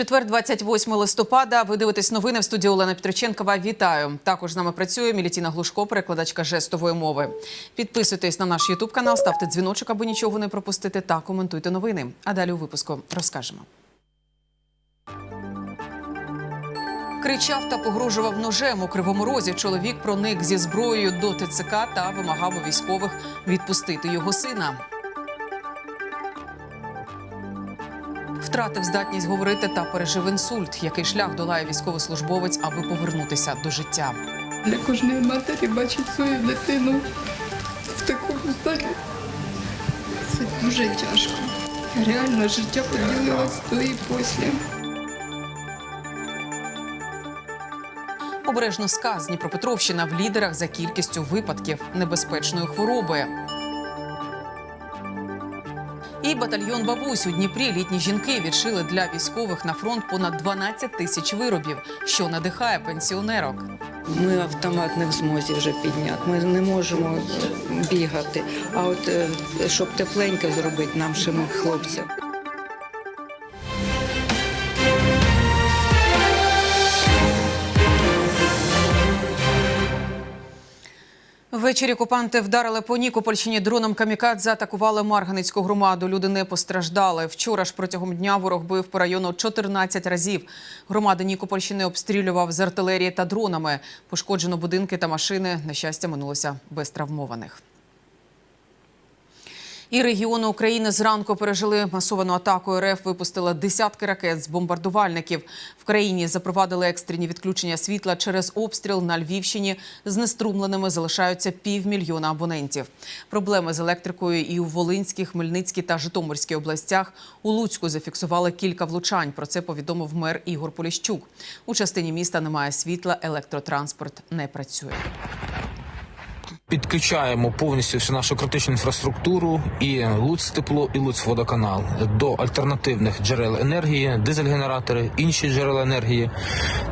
Четвер, 28 листопада. Ви дивитесь новини в студії Олена Петриченкова. Вітаю. Також з нами працює Мілітіна Глушко, перекладачка жестової мови. Підписуйтесь на наш Ютуб канал, ставте дзвіночок, аби нічого не пропустити, та коментуйте новини. А далі у випуску розкажемо. Кричав та погрожував ножем у кривому розі. Чоловік проник зі зброєю до ТЦК та вимагав у військових відпустити його сина. Втратив здатність говорити та пережив інсульт. Який шлях долає військовослужбовець, аби повернутися до життя? Для кожної матері бачить свою дитину в такому стані. Це дуже тяжко. Реально життя поділилось до і після. Обережно сказ Дніпропетровщина в лідерах за кількістю випадків небезпечної хвороби. І батальйон бабусь у Дніпрі літні жінки відшили для військових на фронт понад 12 тисяч виробів, що надихає пенсіонерок. Ми автомат не в змозі вже підняти. Ми не можемо бігати. А от е, щоб тепленько зробити нам нашим хлопцям. Ввечері окупанти вдарили по Нікопольщині дроном камікадзе, атакували Марганицьку громаду. Люди не постраждали. Вчора ж протягом дня ворог бив по району 14 разів. Громади Нікопольщини обстрілював з артилерії та дронами. Пошкоджено будинки та машини. На щастя, минулося без травмованих. І регіони України зранку пережили масовану атаку. РФ випустила десятки ракет з бомбардувальників. В країні запровадили екстрені відключення світла через обстріл на Львівщині. Знеструмленими залишаються півмільйона абонентів. Проблеми з електрикою і у Волинській, Хмельницькій та Житомирській областях. У Луцьку зафіксували кілька влучань. Про це повідомив мер Ігор Поліщук. У частині міста немає світла, електротранспорт не працює. Підключаємо повністю всю нашу критичну інфраструктуру і Луцтепло, і Луцводоканал до альтернативних джерел енергії, дизель-генератори, інші джерела енергії.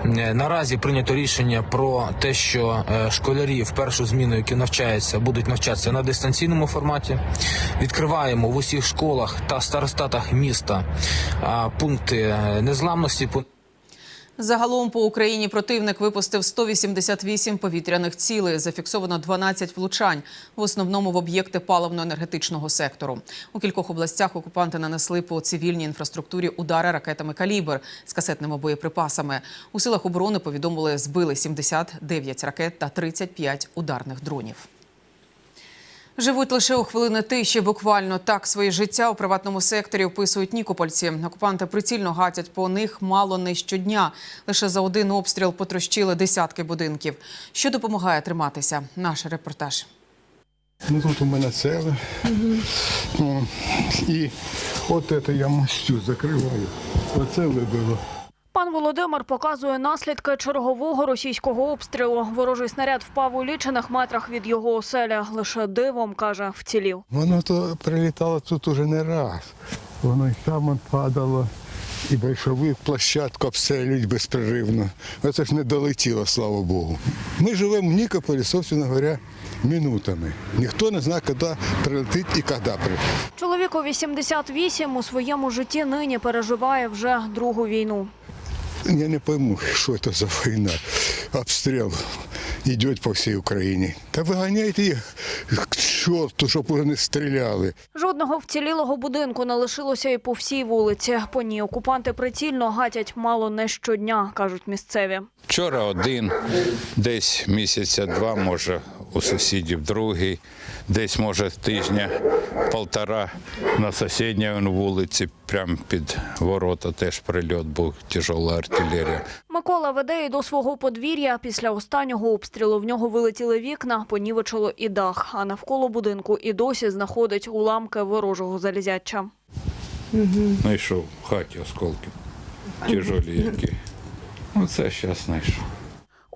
Е, Наразі прийнято рішення про те, що е, школярі в першу зміну, які навчаються, будуть навчатися на дистанційному форматі. Відкриваємо в усіх школах та старостатах міста пункти е, незламності. Загалом по Україні противник випустив 188 повітряних цілей. Зафіксовано 12 влучань, в основному в об'єкти паливно-енергетичного сектору. У кількох областях окупанти нанесли по цивільній інфраструктурі удари ракетами «Калібр» з касетними боєприпасами. У силах оборони повідомили, збили 79 ракет та 35 ударних дронів. Живуть лише у хвилини тиші. Буквально так своє життя у приватному секторі описують нікопольці. Окупанти прицільно гатять по них мало не щодня. Лише за один обстріл потрощили десятки будинків. Що допомагає триматися? Наш репортаж. Ну тут у мене цели. О, і от це я мостю закриваю. Оце вибило. Пан Володимир показує наслідки чергового російського обстрілу. Ворожий снаряд впав у лічених метрах від його оселя. Лише дивом каже, вцілів. Воно то прилітало тут уже не раз. Воно і там падало, і большовик площадку обстрілюють безперервно. Оце ж не долетіло, слава Богу. Ми живемо в Нікополі, собственно говоря, минутами. Ніхто не знає, коли прилетить і коли прилетить. Чоловіку 88 у своєму житті нині переживає вже другу війну. Я не пойму, що це за війна. Обстріл йде по всій Україні. Та виганяйте їх к чорту, щоб уже не стріляли. Жодного вцілілого будинку не лишилося і по всій вулиці. По ній окупанти прицільно гатять мало не щодня, кажуть місцеві. Вчора один, десь місяця два, може, у сусідів другий, десь, може, тижня полтора на сусідній вулиці, прямо під ворота теж прильот був, тяжела артилерія. Микола веде і до свого подвір'я. Після останнього обстрілу в нього вилетіли вікна, понівечило і дах. А навколо будинку і досі знаходить уламки ворожого залізяча. Знайшов в хаті осколки, тяжелі які. Оце зараз знайшов.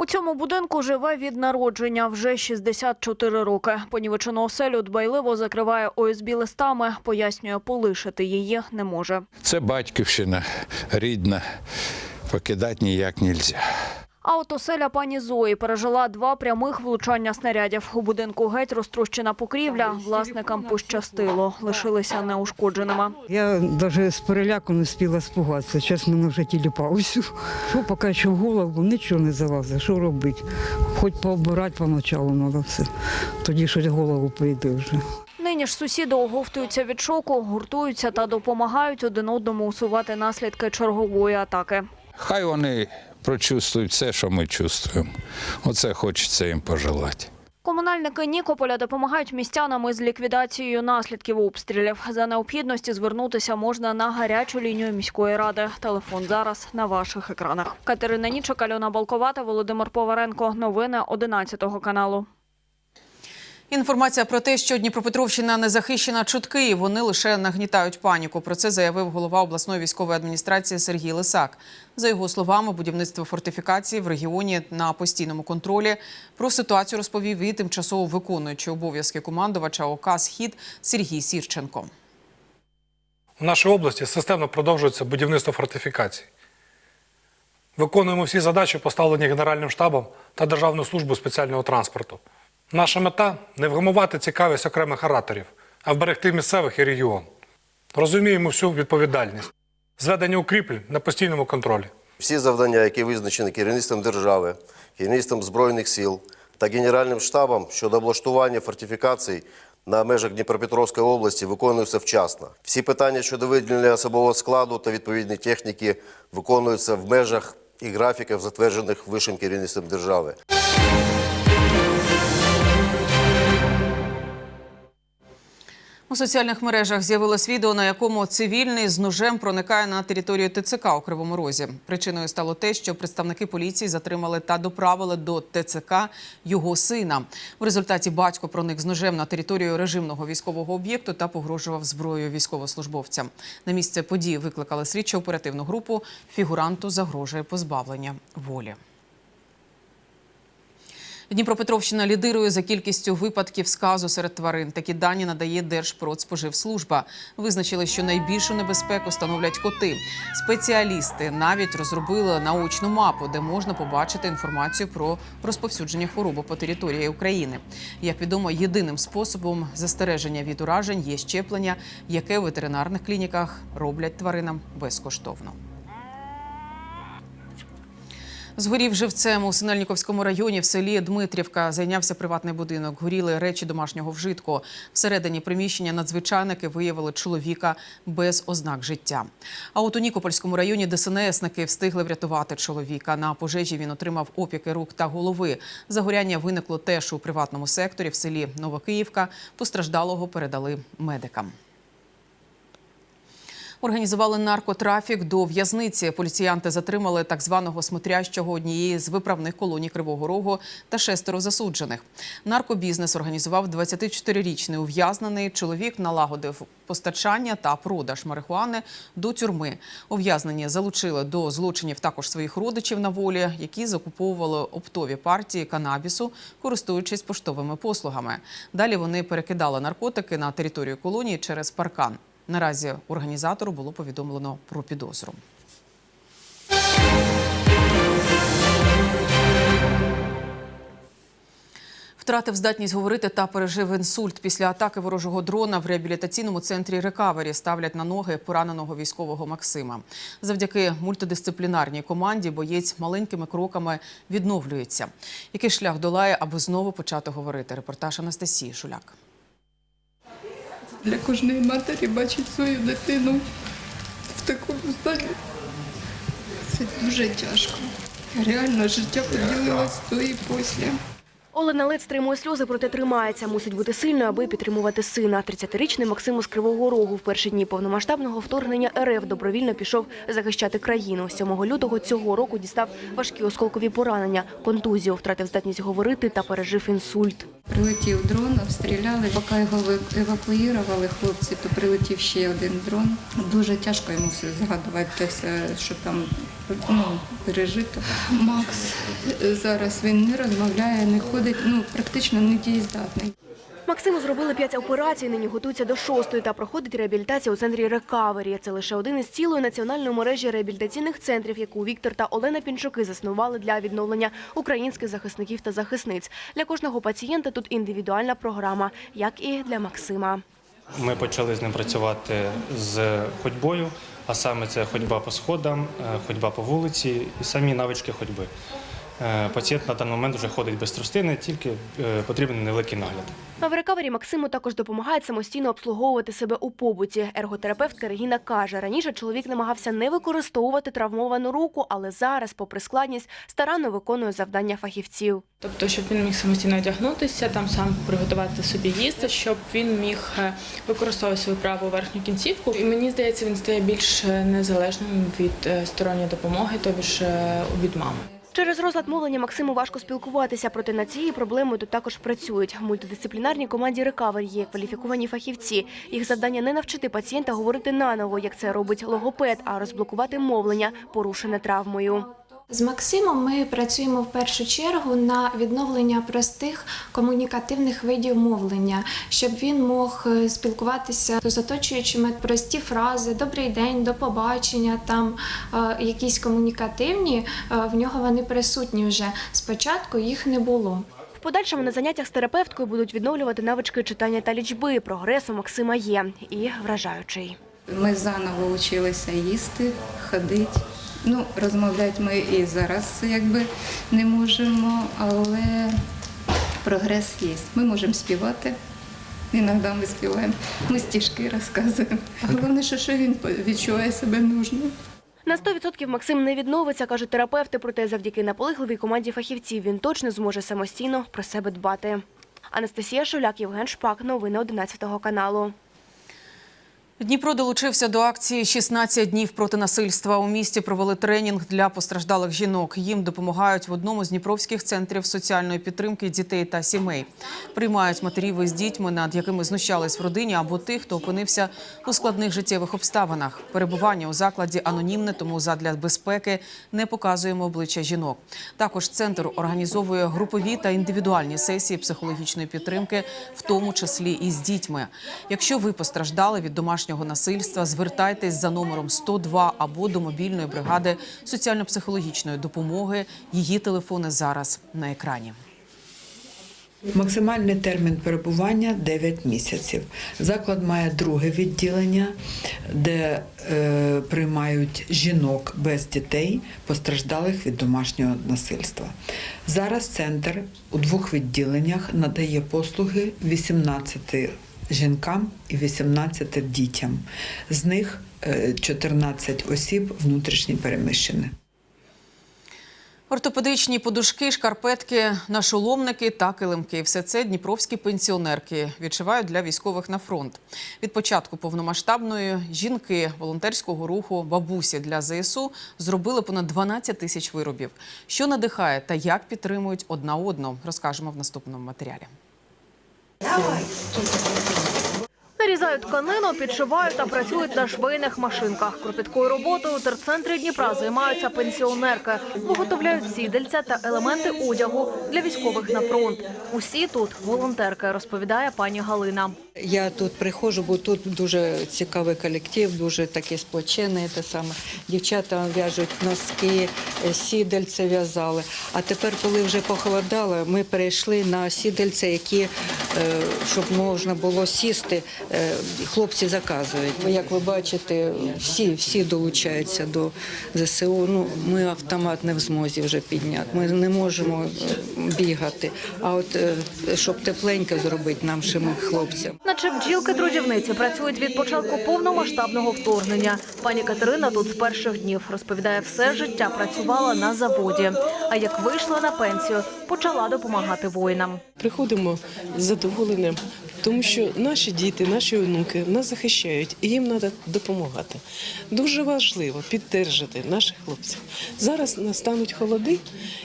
У цьому будинку живе від народження вже 64 роки. Понівечену оселю дбайливо закриває ОСБ листами. Пояснює, полишити її не може. Це батьківщина рідна, покидати ніяк не можна. А от оселя пані Зої пережила два прямих влучання снарядів. У будинку геть розтрощена покрівля. Власникам пощастило, лишилися неушкодженими. Я навіть з переляку не встигла спугатися. Зараз мене вже тіліпався. Що поки що в голову, нічого не залазить. Що робити? Хоч пообирати поначалу треба все. Тоді щось голову прийде вже. Нині ж сусіди оговтуються від шоку, гуртуються та допомагають один одному усувати наслідки чергової атаки. Хай вони прочувствують все, що ми чувствуємо. Оце хочеться їм пожелати. Комунальники Нікополя допомагають містянам із ліквідацією наслідків обстрілів. За необхідності звернутися можна на гарячу лінію міської ради. Телефон зараз на ваших екранах. Катерина Нічок, Альона Балковата, Володимир Поваренко. Новини 11 каналу. Інформація про те, що Дніпропетровщина не захищена чутки, і вони лише нагнітають паніку. Про це заявив голова обласної військової адміністрації Сергій Лисак. За його словами, будівництво фортифікації в регіоні на постійному контролі. Про ситуацію розповів і тимчасово виконуючий обов'язки командувача ОК «Схід» Сергій Сірченко. У нашій області системно продовжується будівництво фортифікацій. Виконуємо всі задачі, поставлені Генеральним штабом та Державною службою спеціального транспорту. Наша мета не вгамувати цікавість окремих ораторів, а вберегти місцевих і регіон. Розуміємо всю відповідальність. Зведення укріплень на постійному контролі. Всі завдання, які визначені керівництвом держави, керівництвом Збройних сил та Генеральним штабом щодо облаштування фортифікацій на межах Дніпропетровської області виконуються вчасно. Всі питання щодо виділення особового складу та відповідної техніки виконуються в межах і графіках, затверджених вищим керівництвом держави. У соціальних мережах з'явилось відео, на якому цивільний з ножем проникає на територію ТЦК у Кривому Розі. Причиною стало те, що представники поліції затримали та доправили до ТЦК його сина. В результаті батько проник з ножем на територію режимного військового об'єкту та погрожував зброєю військовослужбовцям. На місце події викликали слідчо оперативну групу. Фігуранту загрожує позбавлення волі. Дніпропетровщина лідирує за кількістю випадків сказу серед тварин. Такі дані надає Держпродспоживслужба. Визначили, що найбільшу небезпеку становлять коти. Спеціалісти навіть розробили наочну мапу, де можна побачити інформацію про розповсюдження хвороби по території України. Як відомо, єдиним способом застереження від уражень є щеплення, яке у ветеринарних клініках роблять тваринам безкоштовно. Згорів живцем у Синельніковському районі в селі Дмитрівка. Зайнявся приватний будинок. Горіли речі домашнього вжитку. Всередині приміщення надзвичайники виявили чоловіка без ознак життя. А от у Нікопольському районі ДСНСники встигли врятувати чоловіка. На пожежі він отримав опіки рук та голови. Загоряння виникло теж у приватному секторі в селі Новокиївка. Постраждалого передали медикам. Організували наркотрафік до в'язниці. Поліціянти затримали так званого смотрящого однієї з виправних колоній Кривого Рогу та шестеро засуджених. Наркобізнес організував 24-річний ув'язнений. Чоловік налагодив постачання та продаж марихуани до тюрми. Ув'язнені залучили до злочинів також своїх родичів на волі, які закуповували оптові партії канабісу, користуючись поштовими послугами. Далі вони перекидали наркотики на територію колонії через паркан. Наразі організатору було повідомлено про підозру. Втратив здатність говорити та пережив інсульт. Після атаки ворожого дрона в реабілітаційному центрі рекавері ставлять на ноги пораненого військового Максима. Завдяки мультидисциплінарній команді боєць маленькими кроками відновлюється. Який шлях долає, аби знову почати говорити? Репортаж Анастасії Шуляк. Для кожної матері бачить свою дитину в такому стані. Це дуже тяжко. Реально життя поділилось до і після. Олена Лець стримує сльози, проте тримається. Мусить бути сильною, аби підтримувати сина. 30-річний Максим з Кривого Рогу в перші дні повномасштабного вторгнення РФ добровільно пішов захищати країну. 7 лютого цього року дістав важкі осколкові поранення, контузію, втратив здатність говорити та пережив інсульт. Прилетів дрон, обстріляли. Поки його евакуювали хлопці, то прилетів ще один дрон. Дуже тяжко йому все згадувати, те все, що там ну, пережито. Макс зараз він не розмовляє, не ходить, ну практично не дієздатний. Максиму зробили п'ять операцій, нині готується до шостої та проходить реабілітацію у центрі «Рекавері». Це лише один із цілої національної мережі реабілітаційних центрів, яку Віктор та Олена Пінчуки заснували для відновлення українських захисників та захисниць. Для кожного пацієнта тут індивідуальна програма, як і для Максима. Ми почали з ним працювати з ходьбою, а саме це ходьба по сходам, е, ходьба по вулиці і самі навички ходьби. Е, Пацієнт на даний момент вже ходить без тростини, тільки е, потрібен невеликий нагляд. А в рекавері Максиму також допомагають самостійно обслуговувати себе у побуті. Ерготерапевтка Регіна каже, раніше чоловік намагався не використовувати травмовану руку, але зараз, попри складність, старанно виконує завдання фахівців. Тобто, щоб він міг самостійно одягнутися, там сам приготувати собі їсти, щоб він міг е, використовувати свою праву верхню кінцівку. І мені здається, він стає більш незалежним від сторонньої допомоги, тобі ж е, від мами. Через розлад мовлення Максиму важко спілкуватися, проте над цією проблемою тут також працюють. В мультидисциплінарній команді Рекавер є кваліфіковані фахівці. Їх завдання не навчити пацієнта говорити наново, як це робить логопед, а розблокувати мовлення, порушене травмою. З Максимом ми працюємо в першу чергу на відновлення простих комунікативних видів мовлення, щоб він мог е, спілкуватися з оточуючими прості фрази Добрий день, до побачення. Там е, якісь комунікативні, е, в нього вони присутні вже. Спочатку їх не було. В подальшому на заняттях з терапевткою будуть відновлювати навички читання та лічби. Прогрес у Максима є і вражаючий. Ми заново вчилися їсти, ходити. Ну, розмовляти ми і зараз якби не можемо, але прогрес є. Ми можемо співати. Іноді ми співаємо, ми стіжки розказуємо. Головне, що, що він відчуває себе нужним. На 100% Максим не відновиться, кажуть терапевти, проте завдяки наполегливій команді фахівців він точно зможе самостійно про себе дбати. Анастасія Шуляк, Євген Шпак. Новини 11 каналу. Дніпро долучився до акції «16 днів проти насильства. У місті провели тренінг для постраждалих жінок. Їм допомагають в одному з дніпровських центрів соціальної підтримки дітей та сімей. Приймають матерів із дітьми, над якими знущались в родині, або тих, хто опинився у складних життєвих обставинах. Перебування у закладі анонімне, тому задля безпеки не показуємо обличчя жінок. Також центр організовує групові та індивідуальні сесії психологічної підтримки, в тому числі і з дітьми. Якщо ви постраждали від домашнього насильства, звертайтесь за номером 102 або до мобільної бригади соціально-психологічної допомоги. Її телефони зараз на екрані. Максимальний термін перебування 9 місяців. Заклад має друге відділення, де е, приймають жінок без дітей, постраждалих від домашнього насильства. Зараз центр у двох відділеннях надає послуги 18 жінкам і 18 дітям. З них е, 14 осіб внутрішні переміщені. Ортопедичні подушки, шкарпетки, нашоломники та килимки – все це дніпровські пенсіонерки відшивають для військових на фронт. Від початку повномасштабної жінки волонтерського руху бабусі для ЗСУ зробили понад 12 тисяч виробів. Що надихає та як підтримують одна одну, розкажемо в наступному матеріалі. Давай. Нарізають тканину, підшивають та працюють на швейних машинках. Кропіткою роботою у терцентрі Дніпра займаються пенсіонерки. Виготовляють сідельця та елементи одягу для військових на фронт. Усі тут волонтерки, розповідає пані Галина. Я тут приходжу, бо тут дуже цікавий колектив, дуже такий сплочений. Те саме дівчата в'яжуть носки, е, сідельце в'язали. А тепер, коли вже похолодало, ми перейшли на сідельце, які е, щоб можна було сісти. Е, Хлопці заказують. Як ви бачите, всі, всі долучаються до ЗСУ. Ну ми автомат не в змозі вже підняти. Ми не можемо е, бігати. А от е, щоб тепленько зробити нашим хлопцям. Наче бджілки трудівниці працюють від початку повномасштабного вторгнення. Пані Катерина тут з перших днів розповідає, все життя працювала на заводі. А як вийшла на пенсію, почала допомагати воїнам. Приходимо з задоволенням, тому що наші діти, наші онуки нас захищають, і їм треба допомагати. Дуже важливо підтримати наших хлопців. Зараз настануть холоди,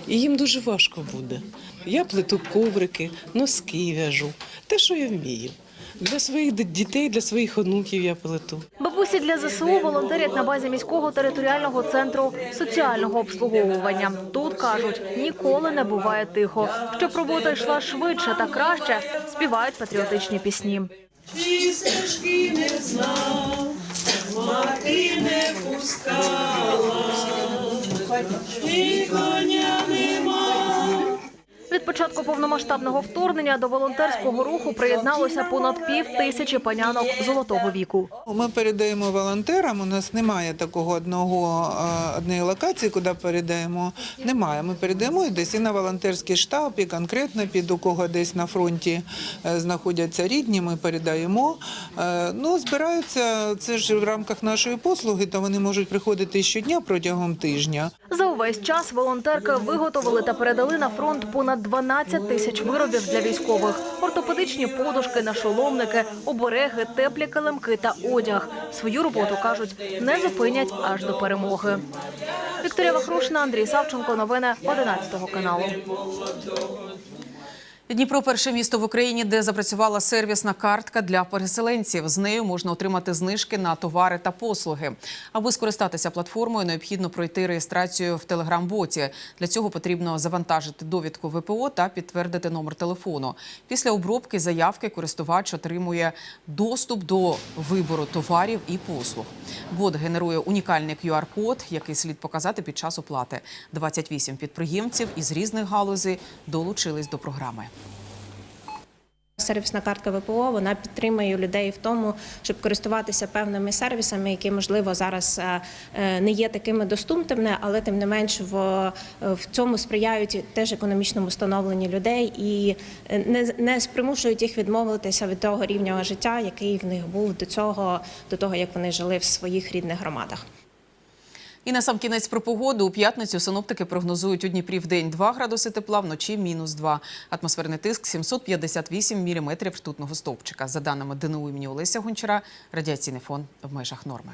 і їм дуже важко буде. Я плету коврики, носки в'яжу, те, що я вмію. Для своїх дітей, для своїх онуків я плету. Бабуся для ЗСУ волонтерять на базі міського територіального центру соціального обслуговування. Тут кажуть, ніколи не буває тихо. Щоб робота йшла швидше та краще, співають патріотичні пісні. Від початку повномасштабного вторгнення до волонтерського руху приєдналося понад пів тисячі панянок золотого віку. Ми передаємо волонтерам. У нас немає такого одного е, однієї локації, куди передаємо. Немає. Ми передаємо і десь і на волонтерський штаб, і конкретно під у кого десь на фронті е, знаходяться рідні. Ми передаємо. Е, Ну збираються це ж в рамках нашої послуги, то вони можуть приходити щодня протягом тижня. За увесь час волонтерки виготовили та передали на фронт понад 12 тисяч виробів для військових: ортопедичні подушки, нашоломники, обереги, теплі килимки та одяг. Свою роботу кажуть, не зупинять аж до перемоги. Вікторія Вахрушна, Андрій Савченко. Новини 11 каналу. Дніпро перше місто в Україні, де запрацювала сервісна картка для переселенців. З нею можна отримати знижки на товари та послуги. Аби скористатися платформою, необхідно пройти реєстрацію в телеграм-боті. Для цього потрібно завантажити довідку ВПО та підтвердити номер телефону. Після обробки заявки користувач отримує доступ до вибору товарів і послуг. Бот генерує унікальний QR-код, який слід показати під час оплати. 28 підприємців із різних галузей долучились до програми. Сервісна картка ВПО вона підтримує людей в тому, щоб користуватися певними сервісами, які можливо зараз е, е, не є такими доступними, але тим не менш в, в цьому сприяють теж економічному становленню людей і е, не, не примушують їх відмовитися від того рівня життя, який в них був до цього, до того як вони жили в своїх рідних громадах. І на сам кінець про погоду. У п'ятницю синоптики прогнозують у Дніпрі в день 2 градуси тепла, вночі мінус 2. Атмосферний тиск 758 міліметрів ртутного стовпчика. За даними ДНУ імені Олеся Гончара, радіаційний фон в межах норми.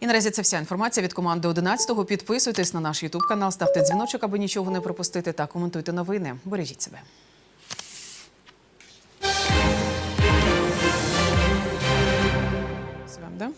І наразі це вся інформація від команди 11-го. Підписуйтесь на наш Ютуб канал, ставте дзвіночок, аби нічого не пропустити, та коментуйте новини. Бережіть себе. З?